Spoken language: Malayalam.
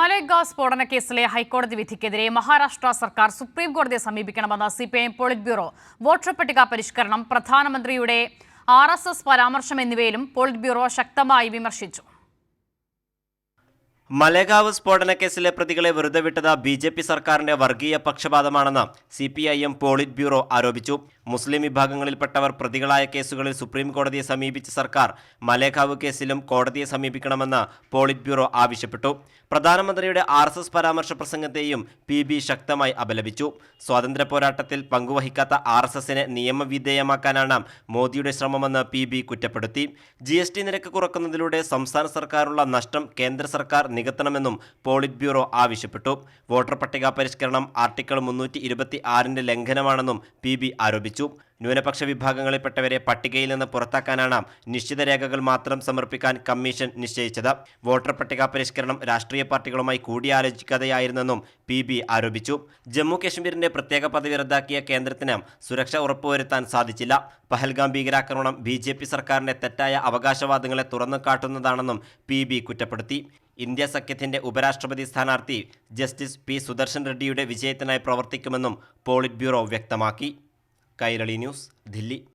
മലേഗാവ് സ്ഫോടന കേസിലെ ഹൈക്കോടതി വിധിക്കെതിരെ മഹാരാഷ്ട്ര സർക്കാർ സുപ്രീം കോടതിയെ സമീപിക്കണമെന്ന് ഐ പോളിറ്റ് ബ്യൂറോ വോട്ടർ പട്ടിക പരിഷ്കരണം പ്രധാനമന്ത്രിയുടെ ആർ എസ് എസ് പരാമർശം എന്നിവയിലും പോളിറ്റ് ബ്യൂറോ ശക്തമായി വിമർശിച്ചു. മലേഗാവ് സ്ഫോടന കേസിലെ പ്രതികളെ വെറുതെ വിട്ടത് ബി ജെ പി സർക്കാരിന്റെ വർഗീയ പക്ഷപാതമാണെന്ന് C P I M polit bureau ആരോപിച്ചു. മുസ്ലിം വിഭാഗങ്ങളിൽപ്പെട്ടവർ പ്രതികളായ കേസുകളിൽ സുപ്രീം കോടതിയെ സമീപിച്ച സർക്കാർ മലേഖാവ് കേസിലും കോടതിയെ സമീപിക്കണമെന്ന് പോളിറ്റ് ബ്യൂറോ ആവശ്യപ്പെട്ടു. പ്രധാനമന്ത്രിയുടെ ആർ എസ് എസ് പരാമർശ പ്രസംഗത്തെയും പി ബി ശക്തമായി അപലപിച്ചു. സ്വാതന്ത്ര്യ പോരാട്ടത്തിൽ പങ്കുവഹിക്കാത്ത ആർ എസ് എസിനെ നിയമവിധേയമാക്കാനാണ് മോദിയുടെ ശ്രമമെന്ന് പി ബി കുറ്റപ്പെടുത്തി. ജി എസ് ടി നിരക്ക് കുറക്കുന്നതിലൂടെ സംസ്ഥാന സർക്കാരുള്ള നഷ്ടം കേന്ദ്ര സർക്കാർ നികത്തണമെന്നും പോളിറ്റ് ബ്യൂറോ ആവശ്യപ്പെട്ടു. വോട്ടർ പട്ടിക പരിഷ്കരണം ആർട്ടിക്കിൾ മുന്നൂറ്റി ഇരുപത്തി ആറിന്റെ ലംഘനമാണെന്നും പി ബി ആരോപിച്ചു. ന്യൂനപക്ഷ വിഭാഗങ്ങളിൽപ്പെട്ടവരെ പട്ടികയിൽ നിന്ന് പുറത്താക്കാനാണ് നിശ്ചിത രേഖകൾ മാത്രം സമർപ്പിക്കാൻ കമ്മീഷൻ നിശ്ചയിച്ചത്. വോട്ടർ പട്ടിക പരിഷ്കരണം രാഷ്ട്രീയ പാർട്ടികളുമായി കൂടിയാലോചിക്കാതെയായിരുന്നെന്നും പി ബി ആരോപിച്ചു. ജമ്മു കശ്മീരിന്റെ പ്രത്യേക പദവി റദ്ദാക്കിയ കേന്ദ്രത്തിന് സുരക്ഷ ഉറപ്പുവരുത്താൻ സാധിച്ചില്ല. പഹൽഗാം ഭീകരാക്രമണം ബി ജെ പി സർക്കാരിന്റെ തെറ്റായ അവകാശവാദങ്ങളെ തുറന്നു കാട്ടുന്നതാണെന്നും പി ബി കുറ്റപ്പെടുത്തി. ഇന്ത്യ സഖ്യത്തിന്റെ ഉപരാഷ്ട്രപതി സ്ഥാനാർത്ഥി ജസ്റ്റിസ് പി സുദർശൻ റെഡ്ഡിയുടെ വിജയത്തിനായി പ്രവർത്തിക്കുമെന്നും പോളിറ്റ് ബ്യൂറോ വ്യക്തമാക്കി. കൈരളി ന്യൂസ് ദില്ലി.